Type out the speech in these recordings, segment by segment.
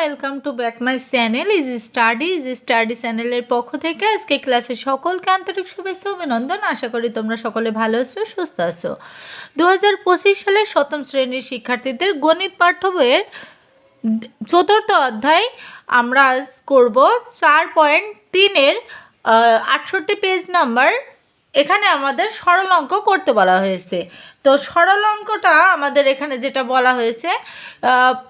Welcome to back my channel is study is study চ্যানেলের পক্ষ থেকে আজকে ক্লাসে সকলকে আন্তরিক শুভেচ্ছা অভিনন্দন। আশা করি তোমরা সকলে ভালো আছো, সুস্থ আছো। দু হাজার পঁচিশ সালের সপ্তম শ্রেণির শিক্ষার্থীদের গণিত পাঠ্য বইয়ের চতুর্থ অধ্যায় আমরা আজ করব। চার পয়েন্ট তিনের আটষট্টি পেজ নাম্বার। এখানে আমাদের সরল অঙ্ক করতে বলা হয়েছে। তো সরল অঙ্কটা আমাদের এখানে যেটা বলা হয়েছে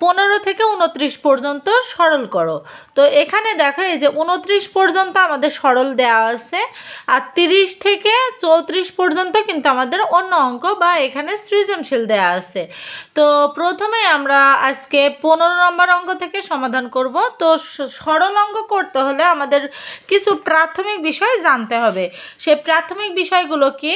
পনেরো থেকে উনত্রিশ পর্যন্ত সরল করো। তো এখানে দেখো এই যে উনত্রিশ পর্যন্ত আমাদের সরল দেওয়া আছে, আর তিরিশ থেকে চৌত্রিশ পর্যন্ত কিন্তু আমাদের অন্য অঙ্ক বা এখানে সৃজনশীল দেওয়া আছে। তো প্রথমে আমরা আজকে পনেরো নম্বর অঙ্ক থেকে সমাধান করব। তো সরল অঙ্ক করতে হলে আমাদের কিছু প্রাথমিক বিষয় জানতে হবে। সে প্রাথমিক বিষয়গুলো কি?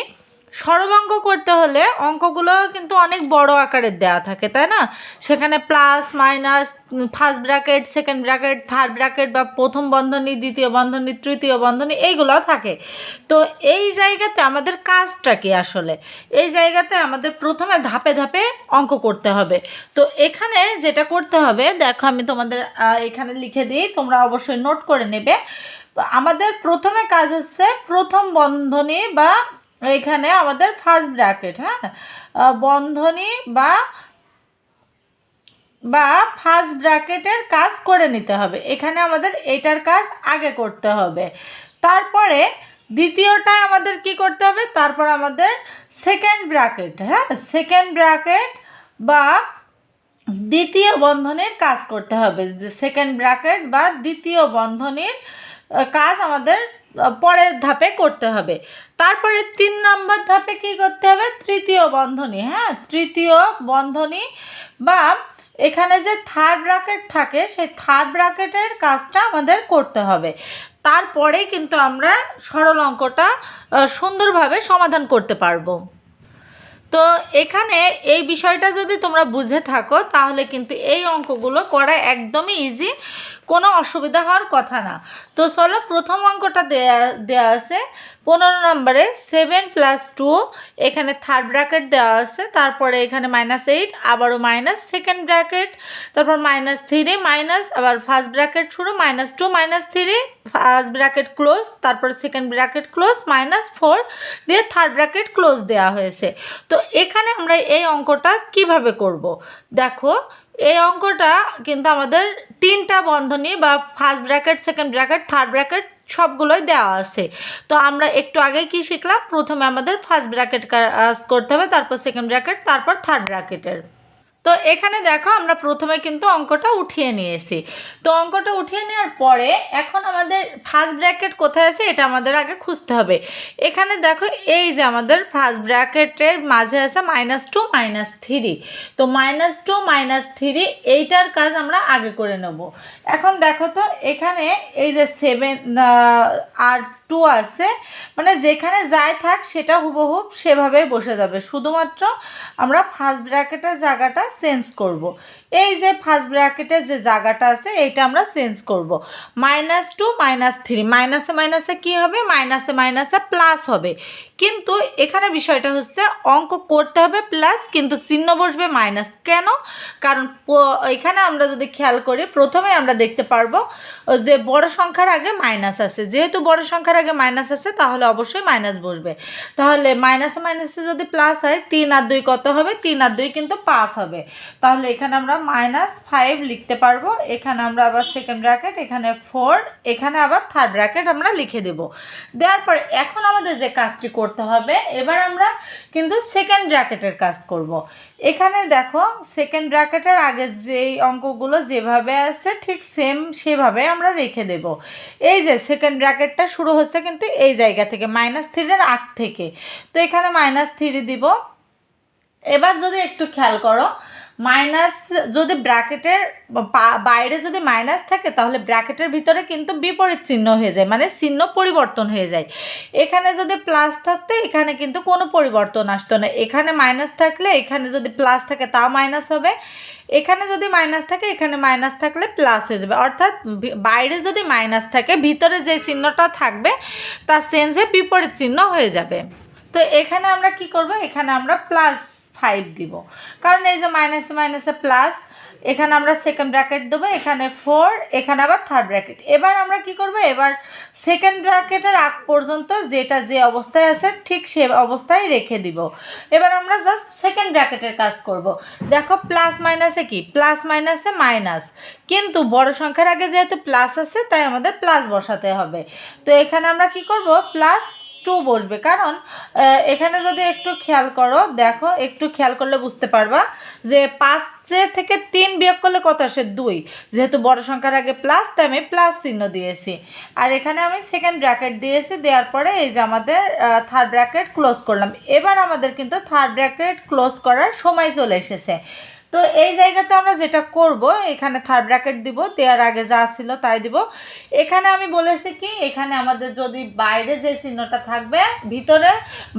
সরল অঙ্ক করতে হলে অঙ্কগুলো কিন্তু অনেক বড় আকারের দেওয়া থাকে, তাই না? সেখানে plus minus first bracket second bracket third bracket বা প্রথম বন্ধনী, দ্বিতীয় বন্ধনী, তৃতীয় বন্ধনী এইগুলো থাকে। তো এই জায়গাতে আমাদের কাজটা কি আসলে? এই জায়গাতে আমাদের প্রথমে ধাপে ধাপে অঙ্ক করতে হবে। তো এখানে যেটা করতে হবে, দেখো আমি তোমাদের এখানে লিখে দিই, তোমরা অবশ্যই নোট করে নেবে। আমাদের প্রথমে কাজ হচ্ছে প্রথম বন্ধনী বা এখানে আমাদের ফার্স্ট ব্র্যাকেট হ্যাঁ? বন্ধনী বা বা ফার্স্ট ব্র্যাকেটের কাজ করে নিতে হবে। এখানে আমাদের এটার কাজ আগে করতে হবে। তারপরে দ্বিতীয়টা আমাদের কি করতে হবে? তারপর আমাদের সেকেন্ড ব্র্যাকেট হ্যাঁ? সেকেন্ড ব্র্যাকেট বা দ্বিতীয় বন্ধনীর কাজ করতে হবে। যে সেকেন্ড ব্র্যাকেট বা দ্বিতীয় বন্ধনীর কাজ আমাদের পরের ধাপে করতে হবে। তারপরে তিন নম্বর ধাপে কি করতে হবে? তৃতীয় বন্ধনী হ্যাঁ? তৃতীয় বন্ধনী বা এখানে যে থার্ড ব্র্যাকেট থাকে, সেই থার্ড ব্র্যাকেটের কাজটা আমাদের করতে হবে। তারপরে কিন্তু আমরা সরল অঙ্কটা সুন্দরভাবে সমাধান করতে পারব। তো এখানে এই বিষয়টা যদি তোমরা বুঝে থাকো, তাহলে কিন্তু এই অঙ্কগুলো করা একদমই ইজি কোনো অসুবিধা হওয়ার কথা না। তো চলো প্রথম অঙ্কটা দেয়া দেওয়া আছে। পনেরো নম্বরে সেভেন প্লাস টু এখানে থার্ড ব্র্যাকেট দেওয়া আছে। তারপরে এখানে মাইনাস এইট আবারও মাইনাস সেকেন্ড ব্র্যাকেট তারপর মাইনাস থ্রি মাইনাস আবার ফার্স্ট ব্র্যাকেট শুরু minus two minus three first bracket close তারপর second bracket close minus four দিয়ে থার্ড ব্র্যাকেট ক্লোজ দেওয়া হয়েছে। তো এখানে আমরা এই অঙ্কটা কীভাবে করব? দেখো এই অঙ্কটা কিন্তু আমাদের তিনটা বন্ধনী বা first bracket second bracket third bracket সবগুলোই দেওয়া আছে। তো আমরা একটু আগে কি শিখলাম? প্রথমে আমাদের ফার্স্ট ব্র্যাকেট কাজ করতে হবে, তারপর সেকেন্ড ব্র্যাকেট তারপর থার্ড ব্র্যাকেটের তো এখানে দেখো আমরা প্রথমে কিন্তু অঙ্কটা উঠিয়ে নিয়েছি। তো অঙ্কটা উঠিয়ে নেওয়ার পরে এখন আমাদের ফার্স্ট ব্র্যাকেট কোথায় আছে এটা আমাদের আগে খুঁজতে হবে। এখানে দেখো এই যে আমাদের ফার্স্ট ব্র্যাকেটের মাঝে আছে মাইনাস টু মাইনাস থ্রি তো মাইনাস টু মাইনাস থ্রি এইটার কাজ আমরা আগে করে নেব। এখন দেখো তো এখানে এই যে সেভেন আর টু আছে মানে যেখানে যাই থাক সেটা হুবহুব সেভাবে বসে যাবে শুধুমাত্র আমরা ফার্স্ট ব্র্যাকেটের জায়গাটা চেঞ্জ করব। এই যে ফার্স্ট ব্র্যাকেটের যে জায়গাটা আছে, এইটা আমরা চেঞ্জ করব। মাইনাস টু মাইনাস থ্রি মাইনাসে মাইনাসে কী হবে? মাইনাসে মাইনাসে প্লাস হবে। কিন্তু এখানে বিষয়টা হচ্ছে, অঙ্ক করতে হবে প্লাস কিন্তু চিহ্ন বসবে মাইনাস কেন? কারণ এখানে আমরা যদি খেয়াল করি, প্রথমে আমরা দেখতে পারব যে বড় সংখ্যার আগে মাইনাস আছে। যেহেতু বড় সংখ্যার আগে মাইনাস আছে, তাহলে অবশ্যই মাইনাস বসবে। তাহলে মাইনাসে মাইনাসে যদি প্লাস হয়, তিন আর দুই কত হবে? তিন আর দুই কিন্তু পাঁচ হবে। তাহলে এখানে আমরা মাইনাস ফাইভ লিখতে পারব। এখানে আমরা আবার সেকেন্ড ব্র্যাকেট এখানে ফোর এখানে আবার থার্ড ব্র্যাকেট আমরা লিখে দেব। দেওয়ার পর এখন আমাদের যে কাজটি করতে হবে, এবার আমরা কিন্তু সেকেন্ড ব্র্যাকেটের কাজ করব। এখানে দেখো সেকেন্ড ব্র্যাকেটের আগে যেই অঙ্কগুলো যেভাবে আছে, ঠিক সেম সেভাবে আমরা রেখে দেব। এই যে সেকেন্ড ব্র্যাকেটটা শুরু হচ্ছে কিন্তু এই জায়গা থেকে মাইনাস থ্রির আগ থেকে। তো এখানে মাইনাস থ্রি দিব। এবার যদি একটু খেয়াল করো মাইনাস যদি ব্র্যাকেটের বাইরে যদি মাইনাস থাকে, তাহলে ব্র্যাকেটের ভিতরে কিন্তু বিপরীত চিহ্ন হয়ে যায় মানে চিহ্ন পরিবর্তন হয়ে যায়। এখানে যদি প্লাস থাকতে, এখানে কিন্তু কোনো পরিবর্তন আসতো না। এখানে মাইনাস থাকলে, এখানে যদি প্লাস থাকে, তাও মাইনাস হবে। এখানে যদি মাইনাস থাকে, এখানে মাইনাস থাকলে প্লাস হয়ে যাবে। অর্থাৎ বাইরে যদি মাইনাস থাকে, ভিতরে যে চিহ্নটা থাকবে, তার চেঞ্জ হয়ে বিপরীত চিহ্ন হয়ে যাবে। তো এখানে আমরা কি করব? এখানে আমরা প্লাস ফাইভ দিব। কারণ এই যে মাইনাসে মাইনাসে প্লাস এখানে আমরা সেকেন্ড ব্র্যাকেট দেবো, এখানে ফোর এখানে আবার থার্ড ব্র্যাকেট এবার আমরা কি করব? এবার সেকেন্ড ব্র্যাকেটের আগ পর্যন্ত যেটা যে অবস্থায় আছে, ঠিক সে অবস্থায় রেখে দিব। এবার আমরা জাস্ট সেকেন্ড ব্র্যাকেটের কাজ করব। দেখো প্লাস মাইনাসে কি? প্লাস মাইনাসে মাইনাস কিন্তু বড় সংখ্যার আগে যেহেতু প্লাস আছে, তাই আমাদের প্লাস বসাতে হবে। তো এখানে আমরা কি করব? প্লাস টু বসবে। কারণ এখানে যদি একটু খেয়াল করো, দেখো, একটু খেয়াল করলে বুঝতে পারবা যে পাঁচে থেকে তিন বিয়োগ করলে কত আসে? দুই। যেহেতু বড় সংখ্যার আগে প্লাস তাই আমি প্লাস চিহ্ন দিয়েছি। আর এখানে আমি সেকেন্ড ব্র্যাকেট দিয়েছি, দেওয়ার পরে এই যে আমাদের থার্ড ব্র্যাকেট ক্লোজ করলাম। এবার আমাদের কিন্তু থার্ড ব্র্যাকেট ক্লোজ করার সময় চলে এসেছে। তো এই জায়গাতে আমরা যেটা করব, এখানে থার্ড ব্র্যাকেট দিব, দেওয়ার আগে যা ছিল তাই দিব। এখানে আমি বলেছি কি, এখানে আমাদের যদি বাইরে যে চিহ্নটা থাকবে, ভিতরে,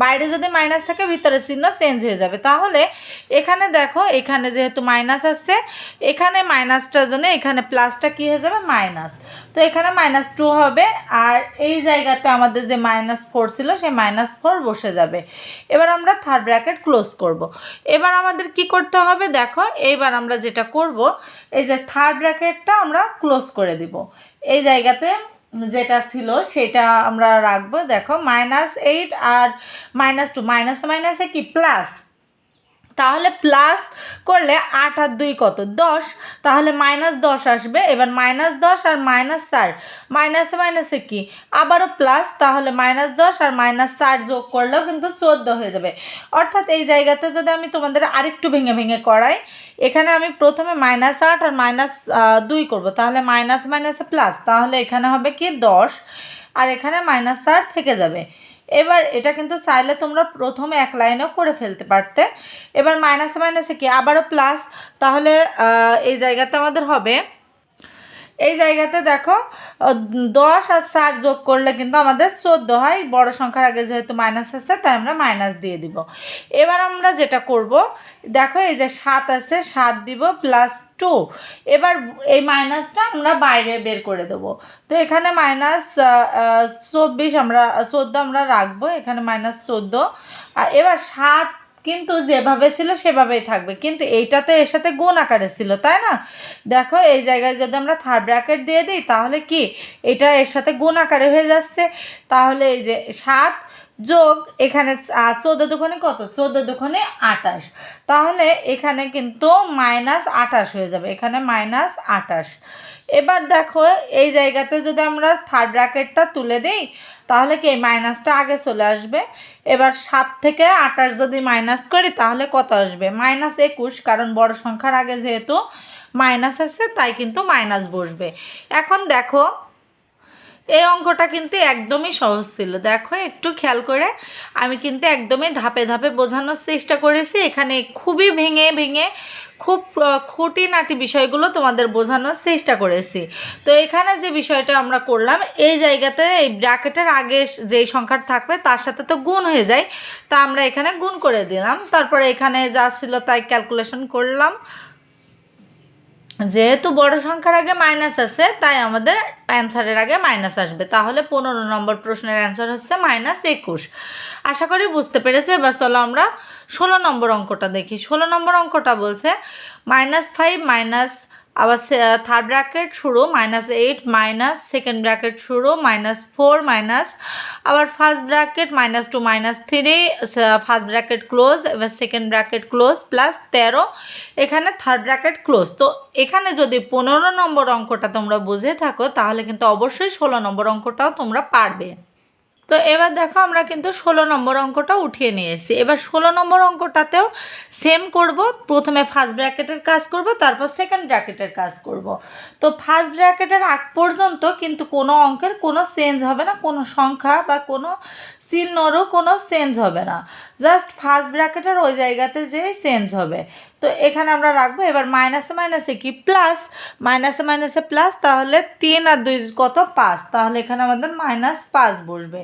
বাইরে যদি মাইনাস থাকে, ভিতরে চিহ্ন চেঞ্জ হয়ে যাবে। তাহলে এখানে দেখো, এখানে যেহেতু মাইনাস আসছে, এখানে মাইনাসটার জন্য এখানে প্লাসটা কি হয়ে যাবে? মাইনাস তো এখানে মাইনাস টু হবে, আর এই জায়গাতে আমাদের যে মাইনাস ফোর ছিল, সেই মাইনাস ফোর বসে যাবে। এবার আমরা থার্ড ব্র্যাকেট ক্লোজ করব। এবার আমাদের কি করতে হবে? দেখো, এইবার আমরা যেটা করব, এই যে থার্ড ব্র্যাকেটটা আমরা ক্লোজ করে দিব। এই জায়গাতে যেটা ছিল, সেটা আমরা রাখব। দেখো মাইনাস এইট আর মাইনাস টু মাইনাস মাইনাসে কি? প্লাস তাহলে প্লাস করলে আট আর দুই কত? দশ। তাহলে মাইনাস দশ আসবে। এবার মাইনাস দশ আর মাইনাস চার। মাইনাসে মাইনাসে কি? আবারও প্লাস তাহলে মাইনাস দশ আর মাইনাস চার যোগ করলেও কিন্তু চোদ্দ হয়ে যাবে। অর্থাৎ এই জায়গাতে যদি আমি তোমাদের আরেকটু ভেঙে ভেঙে করাই, এখানে আমি প্রথমে মাইনাস আট আর মাইনাস দুই করব। তাহলে মাইনাস মাইনাসে প্লাস তাহলে এখানে হবে কি? দশ। আর এখানে মাইনাস চার থেকে যাবে। এবার এটা কিন্তু চাইলে তোমরা প্রথমে এক লাইনেও করে ফেলতে পারতে। এবার মাইনাসে মাইনাসে কি? আবারও প্লাস তাহলে এই জায়গাতে আমাদের হবে এই জায়গাতে দেখো দশ আর চার যোগ করলে কিন্তু আমাদের চোদ্দ হয়। বড় সংখ্যার আগে যেহেতু মাইনাস আছে, তাই আমরা মাইনাস দিয়ে দিব। এবার আমরা যেটা করব, দেখো এই যে সাত আছে, সাত দিব প্লাস টু এবার এই মাইনাসটা আমরা বাইরে বের করে দেবো। তো এখানে মাইনাস চব্বিশ আমরা, চোদ্দ আমরা রাখব, এখানে মাইনাস চোদ্দ। আর এবার সাত কিন্তু যেভাবে ছিল, সেভাবেই থাকবে। কিন্তু এইটা তো এর সাথে গুণ আকারে ছিল, তাই না? দেখো, এই জায়গায় যদি আমরা থার্ড ব্র্যাকেট দিয়ে দিই, তাহলে কি? এটা এর সাথে গুণ আকারে হয়ে যাচ্ছে। তাহলে এই যে সাত যোগ এখানে চোদ্দ দুখানে কত? চোদ্দ দুখানে আটাশ তাহলে এখানে কিন্তু মাইনাস আটাশ হয়ে যাবে। এখানে মাইনাস আটাশ এবার দেখো, এই জায়গাতে যদি আমরা থার্ড ব্র্যাকেটটা তুলে দিই, তাহলে কি এই মাইনাসটা আগে চলে আসবে? এবার সাত থেকে আঠাশ যদি মাইনাস করি, তাহলে কত আসবে? মাইনাস একুশ, কারণ বড় সংখ্যার আগে যেহেতু মাইনাস আছে, তাই কিন্তু মাইনাস বসবে। এখন দেখো এই অঙ্কটা কিন্তু একদমই সহজ ছিল। দেখো, একটু খেয়াল করে। আমি কিন্তু একদমই ধাপে ধাপে বোঝানোর চেষ্টা করেছি। এখানে খুবই ভেঙে ভেঙে খুব খুঁটিনাটি বিষয়গুলো তোমাদের বোঝানোর চেষ্টা করেছি। তো এখানে যে বিষয়টা আমরা করলাম, এই জায়গাতে এই ব্র্যাকেটের আগে যেই সংখ্যাটা থাকবে, তার সাথে তো গুণ হয়ে যায়। তা আমরা এখানে গুণ করে দিলাম। তারপরে এখানে যা ছিল তাই ক্যালকুলেশন করলাম। যেহেতু বড় সংখ্যার আগে মাইনাস আছে, তাই আমাদের অ্যান্সারের আগে মাইনাস আসবে। তাহলে পনেরো নম্বর প্রশ্নের অ্যান্সার হচ্ছে মাইনাস একুশ। আশা করি বুঝতে পেরেছে, এবার চলো আমরা ষোলো নম্বর অঙ্কটা দেখি। ষোলো নম্বর অঙ্কটা বলছে মাইনাস ফাইভ মাইনাস আবার থার্ড ব্র্যাকেট শুরু minus eight minus second bracket শুরু মাইনাস ফোর মাইনাস আবার first bracket minus two minus three first bracket close এবার সেকেন্ড ব্র্যাকেট ক্লোজ প্লাস তেরো, এখানে থার্ড ব্র্যাকেট ক্লোজ তো এখানে যদি পনেরো নম্বর অঙ্কটা তোমরা বুঝে থাকো, তাহলে কিন্তু অবশ্যই ষোলো নম্বর অঙ্কটাও তোমরা পারবে। তো এবার দেখো আমরা কিন্তু ষোলো নম্বর অঙ্কটা উঠিয়ে নিয়ে এবার ষোলো নম্বর অঙ্কটাতেও সেম করব। প্রথমে ফার্স্ট ব্র্যাকেটের কাজ করব, তারপর সেকেন্ড ব্র্যাকেটের কাজ করব। তো ফার্স্ট ব্র্যাকেটের আগ পর্যন্ত কিন্তু কোনো অঙ্কের কোনো চেঞ্জ হবে না, কোনো সংখ্যা বা কোনো চিহ্নরও কোনো চেঞ্জ হবে না। জাস্ট ফার্স্ট ব্র্যাকেটের ওই জায়গাতে যেই চেঞ্জ হবে। তো এখানে আমরা রাখব, এবার মাইনাসে মাইনাসে কি? প্লাস, মাইনাসে মাইনাসে প্লাস, তাহলে তিন আর দুই কত? পাঁচ। তাহলে এখানে আমাদের মাইনাস পাঁচ বসবে।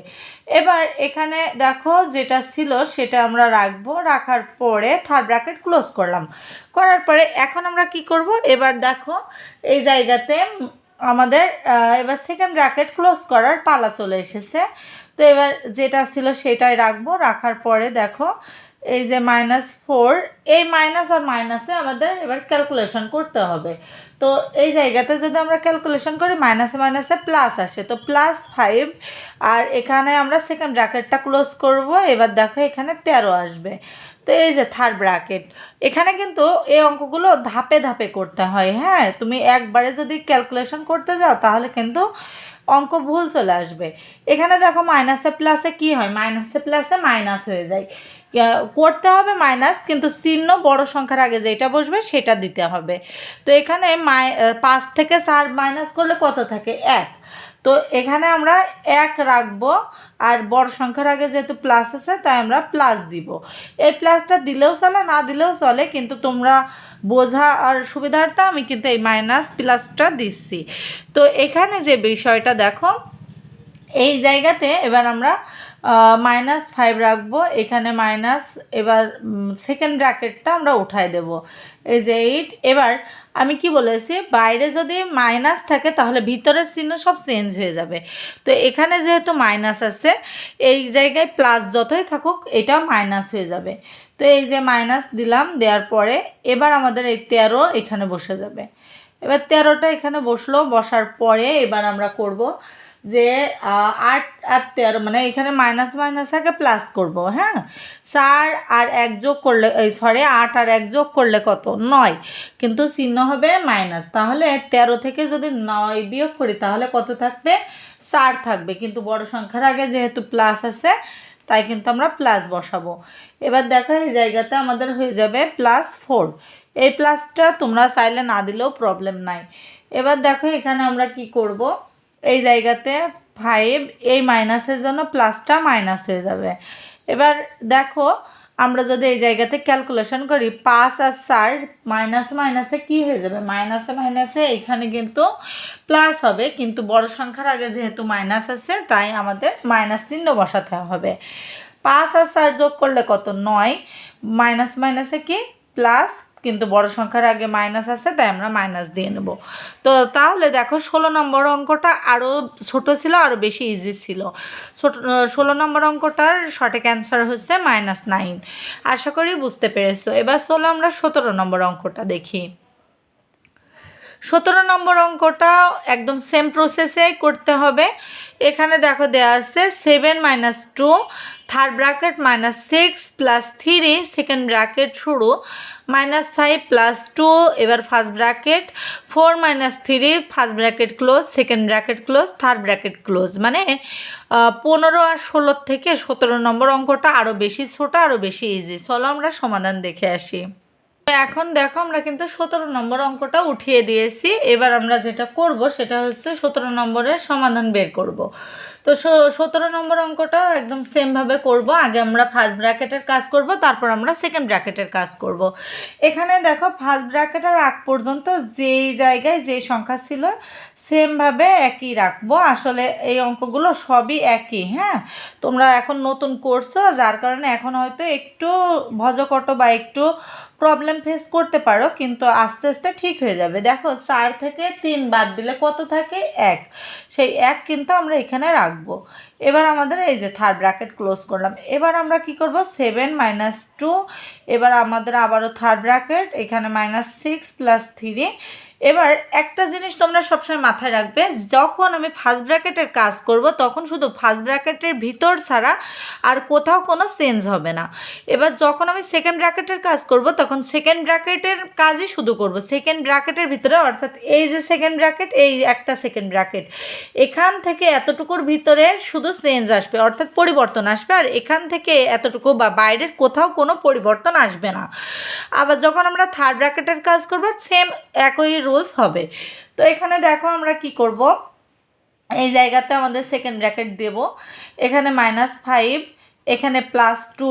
এবার এখানে দেখো যেটা ছিল সেটা আমরা রাখব। রাখার পরে থার্ড ব্র্যাকেট ক্লোজ করলাম। করার পরে এখন আমরা কি করব? এবার দেখো এই জায়গাতে আমাদের এবার সেকেন্ড ব্র্যাকেট ক্লোজ করার পালা চলে এসেছে। তো এবার যেটা ছিল সেটাই রাখব। রাখার পরে দেখো, এই যে মাইনাস ফোর এই মাইনাস আর মাইনাসে আমাদের এবার ক্যালকুলেশন করতে হবে। তো এই জায়গাতে যদি আমরা ক্যালকুলেশন করি মাইনাসে মাইনাসে প্লাস আসে। তো প্লাস ফাইভ আর এখানে আমরা সেকেন্ড ব্র্যাকেটটা ক্লোজ করব। এবার দেখো এখানে তেরো আসবে। তো এই যে থার্ড ব্র্যাকেট এখানে কিন্তু এই অঙ্কগুলো ধাপে ধাপে করতে হয়। হ্যাঁ তুমি একবারে যদি ক্যালকুলেশন করতে যাও, তাহলে কিন্তু অঙ্ক ভুল চলে আসবে। এখানে দেখো মাইনাসে প্লাসে কি হয়? মাইনাসে প্লাসে মাইনাস হয়ে যায়। করতে হবে মাইনাস কিন্তু চিহ্ন বড় সংখ্যার আগে যেটা বসবে সেটা দিতে হবে। তো এখানে মাই পাঁচ থেকে চার মাইনাস করলে কত থাকে? এক। তো এখানে আমরা এক রাখব, আর বড় সংখ্যার আগে যেহেতু প্লাস আছে, তাই আমরা প্লাস দিব। এই প্লাসটা দিলেও চলে, না দিলেও চলে, কিন্তু তোমরা বোঝা আর সুবিধার্থে আমি কিন্তু এই মাইনাস প্লাসটা দিচ্ছি। তো এখানে যে বিষয়টা দেখো, এই জায়গাতে এবার আমরা মাইনাস ফাইভ রাখব। এখানে মাইনাস এবার সেকেন্ড ব্র্যাকেটটা আমরা উঠাই দেব। এই যে এইট এবার আমি কি বলেছি, বাইরে যদি মাইনাস থাকে তাহলে ভিতরের চিহ্ন সব চেঞ্জ হয়ে যাবে। তো এখানে যেহেতু মাইনাস আছে, এই জায়গায় প্লাস যতই থাকুক এটাও মাইনাস হয়ে যাবে। তো এই যে মাইনাস দিলাম, দেওয়ার পরে এবার আমাদের এই তেরো এখানে বসে যাবে। এবার তেরোটা এখানে বসল, বসার পরে এবার আমরা করব যে আট আর তেরো মানে এখানে মাইনাস মাইনাস আগে প্লাস করব হ্যাঁ? চার আর এক যোগ করলে, এই সরি আট আর এক যোগ করলে কত? নয়। কিন্তু চিহ্ন হবে মাইনাস তাহলে তেরো থেকে যদি নয় বিয়োগ করি, তাহলে কত থাকবে? চার থাকবে। কিন্তু বড় সংখ্যার আগে যেহেতু প্লাস আছে, তাই কিন্তু আমরা প্লাস বসাবো। এবার দেখো, এই জায়গাতে আমাদের হয়ে যাবে প্লাস ফোর এই প্লাসটা তোমরা চাইলে না দিলেও প্রবলেম নাই। এবার দেখো, এখানে আমরা কি করব? এই জায়গাতে ফাইভ এই মাইনাসের জন্য প্লাসটা মাইনাস হয়ে যাবে। এবার দেখো, আমরা যদি এই জায়গাতে ক্যালকুলেশন করি পাঁচ আর চার মাইনাস মাইনাসে কি হয়ে যাবে? মাইনাসে মাইনাসে এখানে কিন্তু প্লাস হবে, কিন্তু বড় সংখ্যার আগে যেহেতু মাইনাস আছে, তাই আমাদের মাইনাস চিহ্ন বসাতে হবে। পাঁচ আর চার যোগ করলে কত? নয়। মাইনাস মাইনাসে কি? প্লাস কিন্তু বড় সংখ্যার আগে মাইনাস আছে, তাই আমরা মাইনাস দিয়ে নেব। তো তাহলে দেখো ষোলো নম্বর অঙ্কটা আরও ছোট ছিল আরও বেশি ইজি ছিল। ছোট ষোলো নম্বর অঙ্কটার সঠিক অ্যান্সার হচ্ছে মাইনাস নাইন আশা করি বুঝতে পেরেছ। এবার চলো আমরা সতেরো নম্বর অঙ্কটা দেখি। সতেরো নম্বর অঙ্কটা একদম সেম প্রসেসে করতে হবে। এখানে দেখো দেওয়া আছে seven minus two third bracket minus six plus three second bracket শুরু মাইনাস ফাইভ প্লাস টু এবার first bracket four minus three first bracket close second bracket close third bracket close মানে পনেরো আর ষোলোর থেকে সতেরো নম্বর অঙ্কটা আরও বেশি ছোটো আরও বেশি ইজি চলো আমরা সমাধান দেখে আসি। এখন দেখো আমরা কিন্তু সতেরো নম্বর অঙ্কটা উঠিয়ে দিয়েছি। এবার আমরা যেটা করব, সেটা হচ্ছে সতেরো নম্বরের সমাধান বের করব। তো সতেরো নম্বর অঙ্কটা একদম সেমভাবে করব। আগে আমরা ফার্স্ট ব্র্যাকেটের কাজ করব, তারপর আমরা সেকেন্ড ব্র্যাকেটের কাজ করব। এখানে দেখো ফার্স্ট ব্র্যাকেটের আগ পর্যন্ত যেই জায়গায় যে সংখ্যা ছিল সেমভাবে একই রাখব। আসলে এই অঙ্কগুলো সবই একই হ্যাঁ? তোমরা এখন নতুন করছ, যার কারণে এখন হয়তো একটু ভজকট বা একটু প্রবলেম ফেস করতে পারো, কিন্তু আস্তে আস্তে ঠিক হয়ে যাবে। দেখো, চার থেকে তিন বাদ দিলে কত থাকে? এক। সেই এক কিন্তু আমরা এখানে রাখব। এবার আমাদের এই যে থার্ড ব্র্যাকেট ক্লোজ করলাম। এবার আমরা কি করব? সেভেন মাইনাস টু এবার আমাদের আবারও থার্ড ব্র্যাকেট এখানে মাইনাস সিক্স প্লাস থ্রি এবার একটা জিনিস তোমরা সবসময় মাথায় রাখবে, যখন আমি ফার্স্ট ব্র্যাকেটের কাজ করব, তখন শুধু ফার্স্ট ব্র্যাকেটের ভিতর ছাড়া আর কোথাও কোনো চেঞ্জ হবে না। এবার যখন আমি সেকেন্ড ব্র্যাকেটের কাজ করব, তখন সেকেন্ড ব্র্যাকেটের কাজই শুধু করব। সেকেন্ড ব্র্যাকেটের ভিতরে, অর্থাৎ এই যে সেকেন্ড ব্র্যাকেট এই একটা সেকেন্ড ব্র্যাকেট এখান থেকে এতটুকুর ভিতরে শুধু চেঞ্জ আসবে, অর্থাৎ পরিবর্তন আসবে, আর এখান থেকে এতটুকু বা বাইরের কোথাও কোনো পরিবর্তন আসবে না। আবার যখন আমরা থার্ড ব্র্যাকেটের কাজ করব সেম একই রুলস হবে। তো এখানে দেখো আমরা কি করব? এই জায়গাতে আমাদের সেকেন্ড ব্র্যাকেট দেব। এখানে মাইনাস ফাইভ এখানে প্লাস টু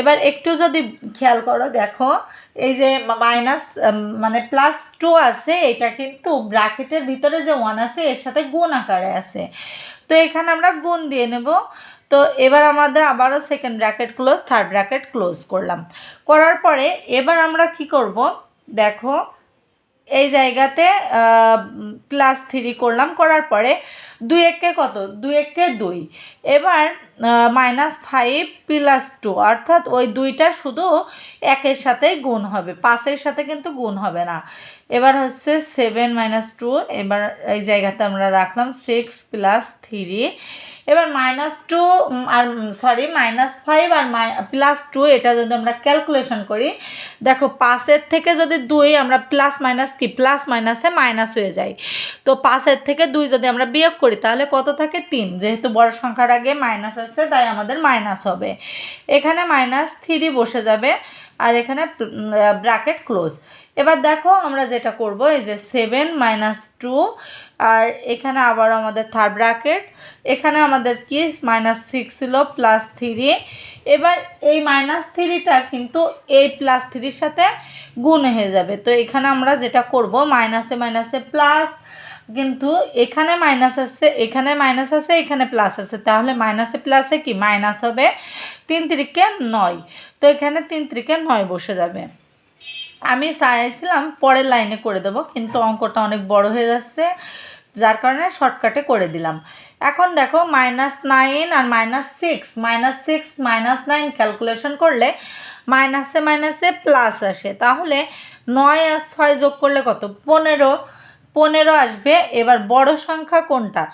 এবার একটু যদি খেয়াল করো, দেখো, এই যে মাইনাস মানে প্লাস টু আছে, এটা কিন্তু ব্র্যাকেটের ভিতরে যে ওয়ান আছে, এর সাথে গুণ আকারে আছে। তো এখানে আমরা গুণ দিয়ে নেব। তো এবার আমাদের আবারও second bracket close third bracket close করলাম। করার পরে এবার আমরা কি করব? দেখো এই জায়গাতে প্লাস থ্রি করলাম, করার পরে দুই একে কত? দুই একে দুই। এবার মাইনাস ফাইভ প্লাস টু অর্থাৎ ওই দুইটা শুধু একের সাথেই গুণ হবে। পাঁচের সাথে কিন্তু গুণ হবে না। এবার হচ্ছে সেভেন মাইনাস টু এবার এই জায়গাতে আমরা রাখলাম সিক্স প্লাস থ্রি এবার মাইনাস টু আর সরি মাইনাস ফাইভ আর প্লাস টু এটা যদি আমরা ক্যালকুলেশন করি, দেখো পাঁচের থেকে যদি দুই আমরা প্লাস মাইনাস কি? প্লাস মাইনাসে মাইনাস হয়ে যায় তো পাঁচের থেকে দুই যদি আমরা বিয়োগ করি, তাহলে কত থাকে? তিন। যেহেতু বড় সংখ্যার আগে মাইনাস আছে, তাই আমাদের মাইনাস হবে। এখানে মাইনাস থ্রি বসে যাবে, আর এখানে ব্র্যাকেট ক্লোজ এবার দেখো আমরা যেটা করব, এই যে সেভেন মাইনাস টু আর এখানে আবার আমাদের থার্ড ব্র্যাকেট এখানে আমাদের কি? মাইনাস সিক্স ছিল প্লাস থ্রি এবার এই মাইনাস থ্রিটা কিন্তু এই প্লাস থ্রির সাথে গুণ হয়ে যাবে। তো এখানে আমরা যেটা করব মাইনাসে মাইনাসে প্লাস কিন্তু এখানে মাইনাস আছে, এখানে মাইনাস আছে, এখানে প্লাস আছে। তাহলে মাইনাসে প্লাসে কি? মাইনাস হবে তিন তিরিকে নয়। তো এখানে তিন তিরিকে নয় বসে যাবে। আমি চাইছিলাম পরের লাইনে করে দেবো, কিন্তু অঙ্কটা অনেক বড় হয়ে যাচ্ছে, যার কারণে শর্টকাটে করে দিলাম। এখন দেখো মাইনাস নাইন আর minus six minus six minus nine calculation করলে মাইনাসে মাইনাসে প্লাস আসে। তাহলে নয় আর ছয় যোগ করলে কত? পনেরো। পনেরো আসবে। এবার বড় সংখ্যা কোনটা?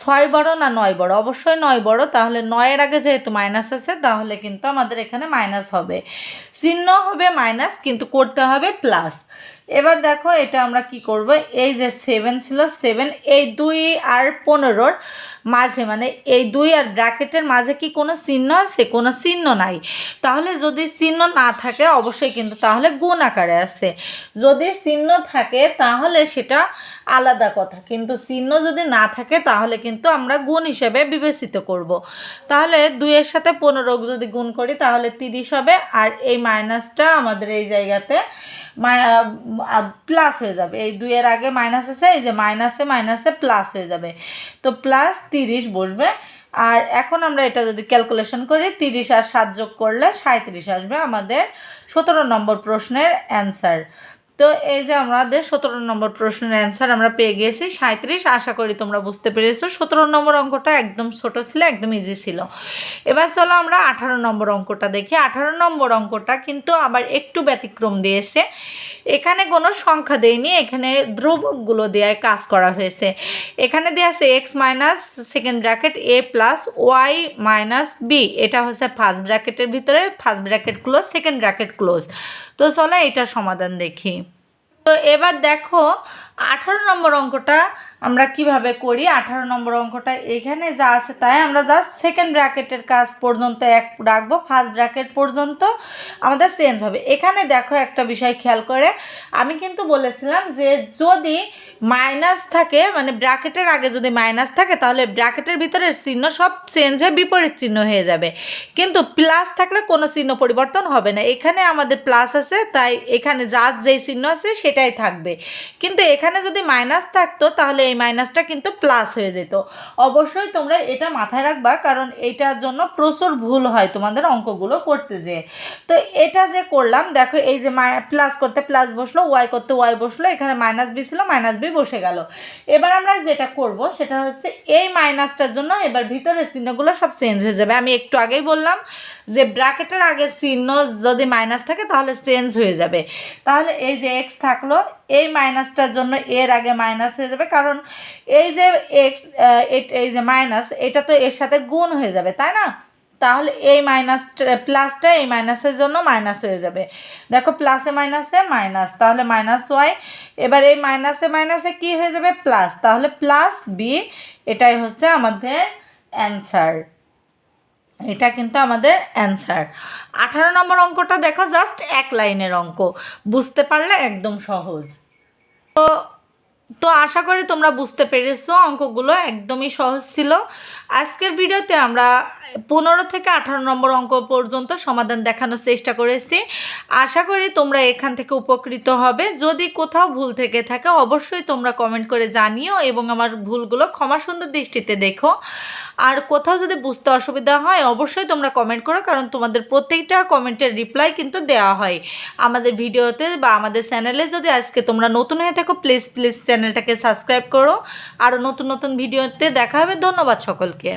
ছয় বড় না নয় বড়? অবশ্যই নয় বড়, তাহলে নয়ের আগে যেহেতু মাইনাস আছে, তাহলে কিন্তু আমাদের এখানে মাইনাস হবে। চিহ্ন হবে মাইনাস, কিন্তু করতে হবে প্লাস। এবার দেখো এটা আমরা কি করব? এই যে সেভেন ছিল সেভেন এই দুই আর পনেরোর মাঝে মানে এই দুই আর ব্র্যাকেটের মাঝে কি কোনো চিহ্ন আছে? কোনো চিহ্ন নাই। তাহলে যদি চিহ্ন না থাকে, অবশ্যই কিন্তু তাহলে গুণ আকারে আছে। যদি চিহ্ন থাকে, তাহলে সেটা আলাদা কথা। কিন্তু চিহ্ন যদি না থাকে, তাহলে কিন্তু আমরা গুণ হিসেবে বিবেচিত করব। তাহলে দুইয়ের সাথে পনেরো যদি গুণ করি, তাহলে তিরিশ হবে। আর এই মাইনাসটা আমাদের এই জায়গাতে প্লাস হয়ে যাবে। এই দুইয়ের আগে মাইনাস আছে, এই যে মাইনাসে মাইনাসে প্লাস হয়ে যাবে। তো প্লাস তিরিশ বসবে। আর এখন আমরা এটা যদি ক্যালকুলেশন করি, তিরিশ আর সাত যোগ করলে সাঁত্রিশ আসবে আমাদের সতেরো নম্বর প্রশ্নের অ্যান্সার তো এই যে আমাদের সতেরো নম্বর প্রশ্নের অ্যান্সার আমরা পেয়ে গিয়েছি সাঁত্রিশ আশা করি তোমরা বুঝতে পেরেছ। সতেরো নম্বর অঙ্কটা একদম ছোট ছিল, একদম ইজি ছিল। এবার চলো আমরা আঠারো নম্বর অঙ্কটা দেখি। আঠারো নম্বর অঙ্কটা কিন্তু আবার একটু ব্যতিক্রম দিয়েছে। এখানে কোনো সংখ্যা দেয়নি, এখানে ধ্রুবকগুলো দেওয়ায় কাজ করা হয়েছে। এখানে দেওয়া আছে x minus second bracket a plus y minus b এটা হচ্ছে ফার্স্ট ব্র্যাকেটের ভিতরে first bracket close second bracket close তো চলো এটা সমাধান দেখি। তো এবার দেখো আঠারো নম্বর অঙ্কটা আমরা কীভাবে করি? আঠারো নম্বর অঙ্কটা এখানে যা আছে তাই আমরা জাস্ট সেকেন্ড ব্র্যাকেটের কাজ পর্যন্ত এক রাখব ফার্স্ট ব্র্যাকেট পর্যন্ত আমাদের চেঞ্জ হবে। এখানে দেখো একটা বিষয় খেয়াল করে, আমি কিন্তু বলেছিলাম যে যদি মাইনাস থাকে মানে ব্র্যাকেটের আগে যদি মাইনাস থাকে, তাহলে ব্র্যাকেটের ভিতরে চিহ্ন সব চেঞ্জ হয়ে বিপরীত চিহ্ন হয়ে যাবে। কিন্তু প্লাস থাকলে কোনো চিহ্ন পরিবর্তন হবে না। এখানে আমাদের প্লাস আছে, তাই এখানে যার যেই চিহ্ন আছে সেটাই থাকবে। কিন্তু এখানে যদি মাইনাস থাকতো, তাহলে এই মাইনাসটা কিন্তু প্লাস হয়ে যেত। অবশ্যই তোমরা এটা মাথায় রাখবা, কারণ এটার জন্য প্রচুর ভুল হয় তোমাদের অঙ্কগুলো করতে যেয়ে। তো এটা যে করলাম, দেখো এই যে প্লাস করতে প্লাস বসল ওয়াই করতে ওয়াই বসল, এখানে মাইনাস বি ছিল মাইনাস বি বসে গেল। এবার আমরা যেটা করব, সেটা হচ্ছে এই মাইনাসটার জন্য এবার ভিতরের চিহ্নগুলো সব চেঞ্জ হয়ে যাবে। আমি একটু আগেই বললাম যে ব্র্যাকেটের আগে চিহ্ন যদি মাইনাস থাকে, তাহলে চেঞ্জ হয়ে যাবে। তাহলে এই যে এক্স থাকল এই মাইনাসটার জন্য এর আগে মাইনাস হয়ে যাবে। কারণ এই যে এক্স এই যে মাইনাস এটা তো এর সাথে গুণ হয়ে যাবে, তাই না? তাহলে এই মাইনাস প্লাসটা এই মাইনাসের জন্য মাইনাস হয়ে যাবে। দেখো প্লাসে মাইনাসে মাইনাস তাহলে মাইনাস ওয়াই এবার এই মাইনাসে মাইনাসে কি হয়ে যাবে? প্লাস তাহলে প্লাস বি এটাই হচ্ছে আমাদের অ্যান্সার এটা কিন্তু আমাদের অ্যান্সার আঠারো নম্বর অঙ্কটা দেখো জাস্ট এক লাইনের অঙ্ক। বুঝতে পারলে একদম সহজ। তো তো আশা করি তোমরা বুঝতে পেরেছ, অঙ্কগুলো একদমই সহজ ছিল। আজকের ভিডিওতে আমরা পনেরো থেকে আঠারো নম্বর অঙ্ক পর্যন্ত সমাধান দেখানোর চেষ্টা করেছি। আশা করি তোমরা এখান থেকে উপকৃত হবে। যদি কোথাও ভুল থেকে থাকে, অবশ্যই তোমরা কমেন্ট করে জানিও এবং আমার ভুলগুলো ক্ষমা সুন্দর দৃষ্টিতে দেখো। আর কোথাও যদি বুঝতে অসুবিধা হয়, অবশ্যই তোমরা কমেন্ট করো, কারণ তোমাদের প্রত্যেকটা কমেন্টের রিপ্লাই কিন্তু দেওয়া হয়। আমাদের ভিডিওতে বা আমাদের চ্যানেলে যদি আজকে তোমরা নতুন হয়ে থাকো প্লিজ প্লিজ চ্যানেলটাকে সাবস্ক্রাইব করো। আরও নতুন নতুন ভিডিওতে দেখা হবে। ধন্যবাদ সকলকে।